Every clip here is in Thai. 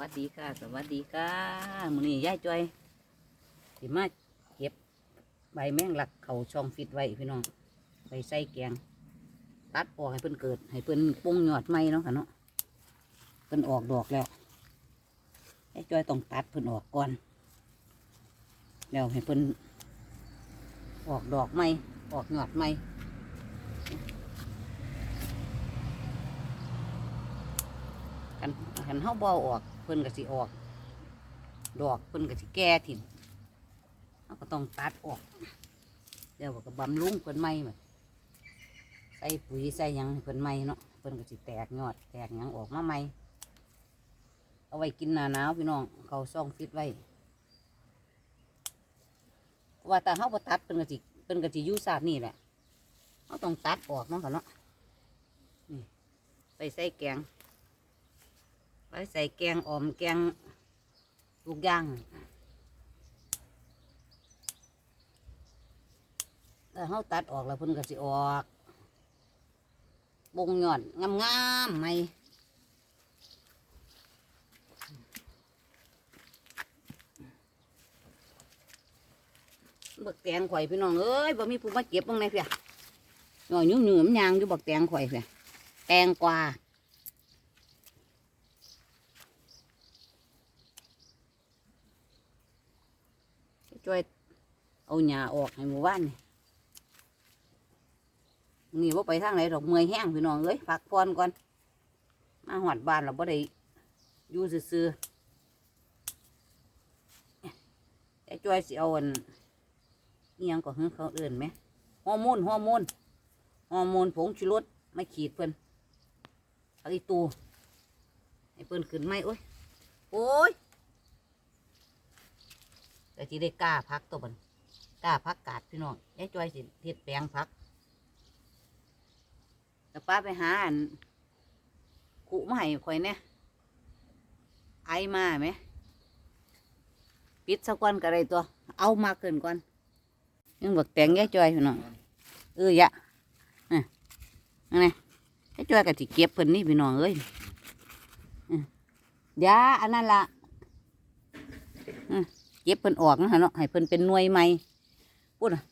วัสดีค่ะ สวัสดีค่ะมื้อนี้ยายจอยสิมาเก็บใบแมงลักเขาช่องฟิตไว้พี่น้องไปใส่แกงตัดออกให้เพิ่นเกิด ให้เพิ่นปรุงยอดใหม่เนาะค่ะเนาะเพิ่นออกดอกแล้วยายจอยต้องตัดเพิ่นออกก่อน แล้วให้เพิ่นออกดอกใหม่ออกยอดใหม่กันกันเฮาบ่เอออก เพิ่นก็สิออก ดอกเพิ่นก็สิแก่ถิ่มเฮาก็ต้องตัดออกเดี๋ยวก็บำรุงเพิ่นใหม่แบบใส่ปุ๋ยใส่ยังเพิ่นใหม่เนาะเพิ่นก็สิแตกยอด แตกยังออกมาใหม่เอาไว้กินหนาหนาวพี่น้องเขาซ่องฟิตไว้ว่าแต่เขาบ่ตัดเป็นกะจิเป็นกะจิยูซาดนี่แหละเขาต้องตัดออกเนาะค่ะเนาะนี่ไปใส่แกง ไปใส่แกงออมแกงลูกย่างแต่เขาตัดออกแล้วพิ่นก็สิออก บงหย่อดงามๆไหมบักแตงข่อยพี่น้องเอ้ยบ่มีผู้มาเก็บบ้างไหนเพียหน่อยยุ่งยุ่มยางอยู่บักแตงข่อยเพียแตงกวา ช่วยเอาหญ้าออกให้หมู่บ้านนี่นี่ว่าไปทางไหนดอกเมยแห้งพี่น้องเอ้ยพักผ่อนก่อน มาหอดบ้านเราบ่ได้อยู่ซื่อๆแต่ช่วยสิเอาอันอิหยังก็คือเขาเอื่นไหมฮอร์โมนฮอร์โมนฮอร์โมนผงชูรสไม่ขีดเพิ่นเอาอีตูให้เพิ่นขึ้นไหมโอ้ยโอ้ย แต่ที่ได้กล้าพักตัวบันกล้าพักกาดพี่น้องยายจอยสิเทียดแปลงพักแต่ป้าไปหาอันกุมาให้ข่อยเนี่ยไอมาไหมปิดสักวันก็ได้ตัว เอามาเกินก่อนยังบักแตงยายจอยพี่น้องเออยะอะอันนี้ยายจอยก็สิเก็บเพิ่นนี่พี่น้องเอ้ยอะยาอันนั้นละ เก็บเพิ่นออกนะฮะเนาะให้เพิ่นเป็นหน่วยใหม่พูดนะ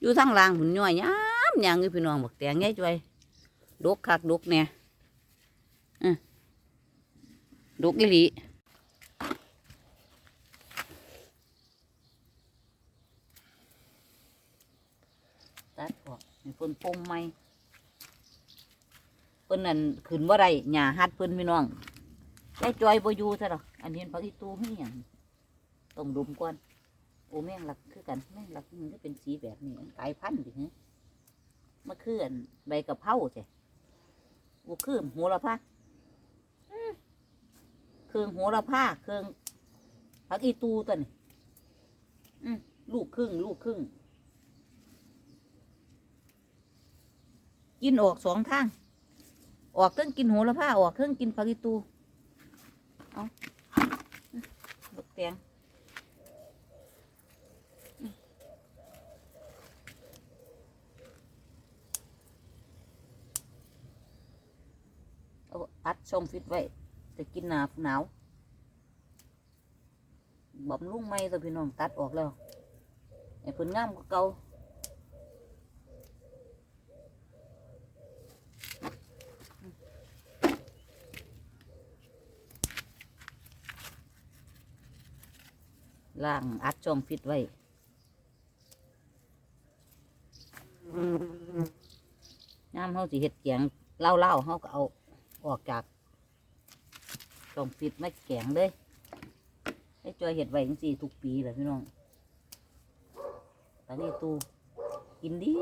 อยู่ทางล่างหุ่นย่อยยามยางอยู่พี่น้องบักแตงยายจอยดกคักดกเนี่ยอะดกอีหลีตัดออกให้เพิ่นปงใหม่เพิ่นนั่นขึ้นบ่าได้หญ้าหัดเพิ่นพี่น้องได้จอยบ่อยู่ซะดอกอันนี้พักอีตูให้หยัง ต้องดมก่อนโอ้แม่งหลักคือกันแม่งหลักมันก็เป็นสีแบบนี้กลายพันธุ์ดิฮะมาคืออันใบกะเพราใช่บ่คือหระพาอืมเครื่องโหระพาเครื่องพักอีตูตัวนี้อืมลูกครึ่ง ลูกครึ่ง กินออกสองทาง ออกเครื่องกินโหระพาออกเครื่องกินปากิตู เอาบักแตง เอาอัดช่องฟิตไว้จะกินหนาหนาวบำรุงไม่ตัวพี่น้องตัดออกแล้วไอ้ผลงามกว่าเก่าล่างอัดช่องฟิตไว้น้ำเขาสิเห็ดแกงเล่าเล่าๆเขาก็เอาออกจาก ช่องฟิตไม่แกงเลยให้จอยเห็ดไว้จังสี่ทุกปีเลยพี่น้องตอนนี้ตูกินดี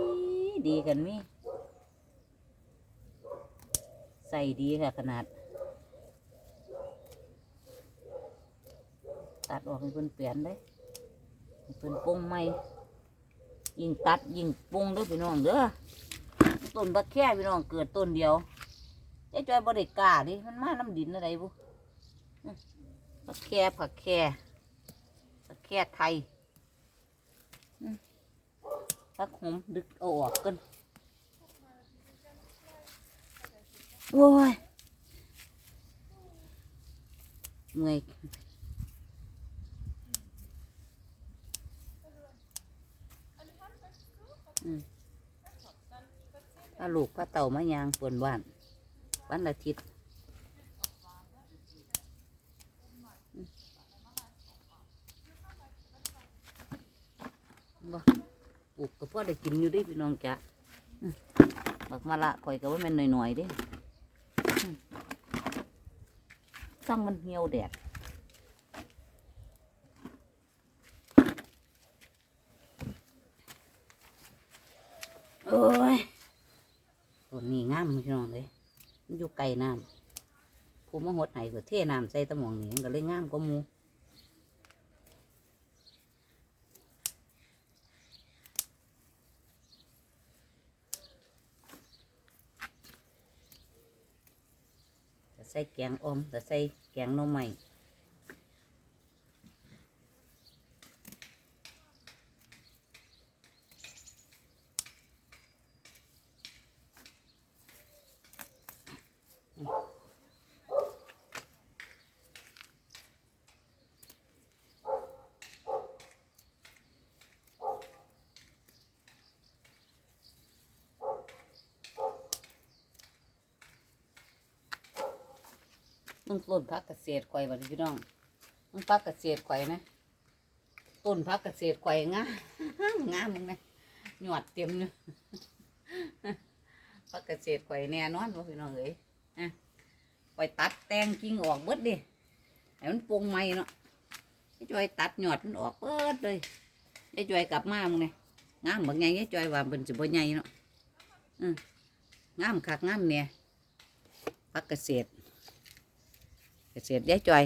ดีกันมีใส่ดีค่ะขนาด ตัดออกให้เพิ่นเปลี่ยนเลยเพิ่นปงใหม่ยิ่งตัดยิ่งปงเด้อพี่น้องเด้อต้นบักแค่พี่น้องเกิดต้นเดียวไอ้จอยบริกาดิมันมาน้ำดินอะไรบุ อื้อบักแค่ผักแค่บักแค่ไทยผักหอมดึกออกกันโอ้ยเมื่อยอืมพาลูกพาเต่ามายางปวนบ้านวันอาทิตย์ บ่ปลูกก็พอได้กินอยู่เดิพี่น้องจ๊ะอืมบักมะละข่อยก็ว่าแม่นหน่อยๆเดิต้องมันเหี่ยวแดดโอ้ยต้นนี้งามพี่น้องเลยมันอยู่ไกลน้ำผู้มาหดไหก็เทน้ำใส่ตะหมองนี่มันก็เลยงามกว่าหมู ใส่แกงอมแต่ใส่แกงหน่อไม้ มึงต้นพักเกษตรข่อยบัดนี้พี่น้องมึงพักเกษตรข่อยนะต้นพักเกษตรข่อยงามงามมึงนะหยอดเต็มเลยพักเกษตรข่อยแน่นอนว่าพี่น้องเอ้ยอะข่อยตัดแต่งกิ่งออกเบิดดิให้มันปงใหม่เนาะไอ้จอยตัดหยอดมันออกเบิดเลยไอ้จอยกลับมามึงเนี่ยงามบางไงไอ้จอยว่าเป็นสิบ่ใหญ่เนาะอืมงามคักงามเนี่ยพักเกษตร เกษตรยายจอย